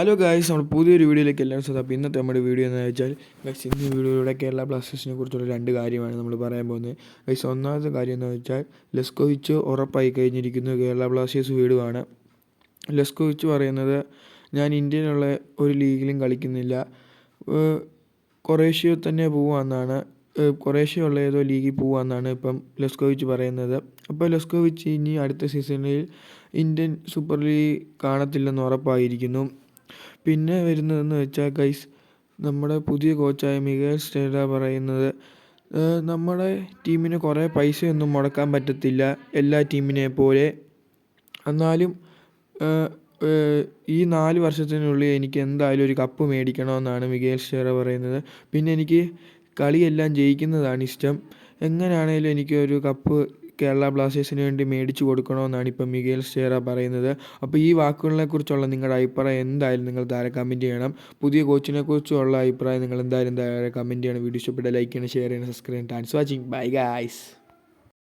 Hello guys നമ്മൾ പുതിയൊരു വീഡിയോയിലേക്ക് എല്ലാവരും സ്വന്തം അപ്പോൾ ഇന്നത്തെ നമ്മുടെ വീഡിയോ എന്ന് വെച്ചാൽ ഗൈസ് ഇന്ന് വീഡിയോയിലൂടെ കേരള ബ്ലാസ്റ്റേഴ്സിനെ കുറിച്ചുള്ള രണ്ട് കാര്യമാണ് നമ്മൾ പറയാൻ പോകുന്നത്. ഗൈസ് ഒന്നാമത്തെ കാര്യം എന്ന് വെച്ചാൽ ലെസ്കോവിച്ച് ഉറപ്പായി കഴിഞ്ഞിരിക്കുന്നു കേരള ബ്ലാസ്റ്റേഴ്സ് വീടുമാണ്. ലെസ്കോവിച്ച് പറയുന്നത് ഞാൻ ഇന്ത്യയിലുള്ള ഒരു ലീഗിലും കളിക്കുന്നില്ല. കൊറേഷ്യയിൽ കൊറേഷ്യ തന്നെ കൊറേഷ്യ ഉള്ള ഏതോ ലീഗിൽ പോവാന്നാണ് ഇപ്പം ലെസ്കോവിച്ച് പറയുന്നത്. അപ്പോൾ ലെസ്കോവിച്ച് ഇനി അടുത്ത സീസണിൽ ഇന്ത്യൻ സൂപ്പർ ലീഗ് കാണത്തില്ലെന്ന് ഉറപ്പായിരിക്കുന്നു. പിന്നെ വരുന്നതെന്ന് വെച്ചാൽ ഗൈസ് നമ്മുടെ പുതിയ കോച്ചായ മികേൽ സ്റ്റേഡ പറയുന്നത് നമ്മുടെ ടീമിന് കുറേ പൈസയൊന്നും മുടക്കാൻ പറ്റത്തില്ല എല്ലാ ടീമിനെ പോലെ. എന്നാലും ഈ നാല് വർഷത്തിനുള്ളിൽ എനിക്ക് എന്തായാലും ഒരു കപ്പ് മേടിക്കണമെന്നാണ് മികേൽ ഷേറ പറയുന്നത്. പിന്നെ എനിക്ക് കളിയെല്ലാം ജയിക്കുന്നതാണ് ഇഷ്ടം. എങ്ങനെയാണെങ്കിലും എനിക്ക് ഒരു കപ്പ് കേരള ബ്ലാസ്റ്റേഴ്സിന് വേണ്ടി മേടിച്ചു കൊടുക്കണമെന്നാണ് ഇപ്പം മികേൽ സ്റ്റേറ പറയുന്നത്. അപ്പോൾ ഈ വാക്കുകളെ കുറിച്ചുള്ള നിങ്ങളുടെ അഭിപ്രായം എന്തായാലും നിങ്ങൾ താഴെ കമന്റ് ചെയ്യണം. പുതിയ കോച്ചിനെ കുറിച്ചുള്ള അഭിപ്രായം നിങ്ങൾ എന്തായാലും താഴെ കമന്റ് ചെയ്യണം. വീഡിയോ ഇഷ്ടപ്പെട്ട ലൈക്ക് ചെയ്യണം ഷെയർ ചെയ്യണം സബ്സ്ക്രൈബ് ചെയ്യണം. Thanks watching bye guys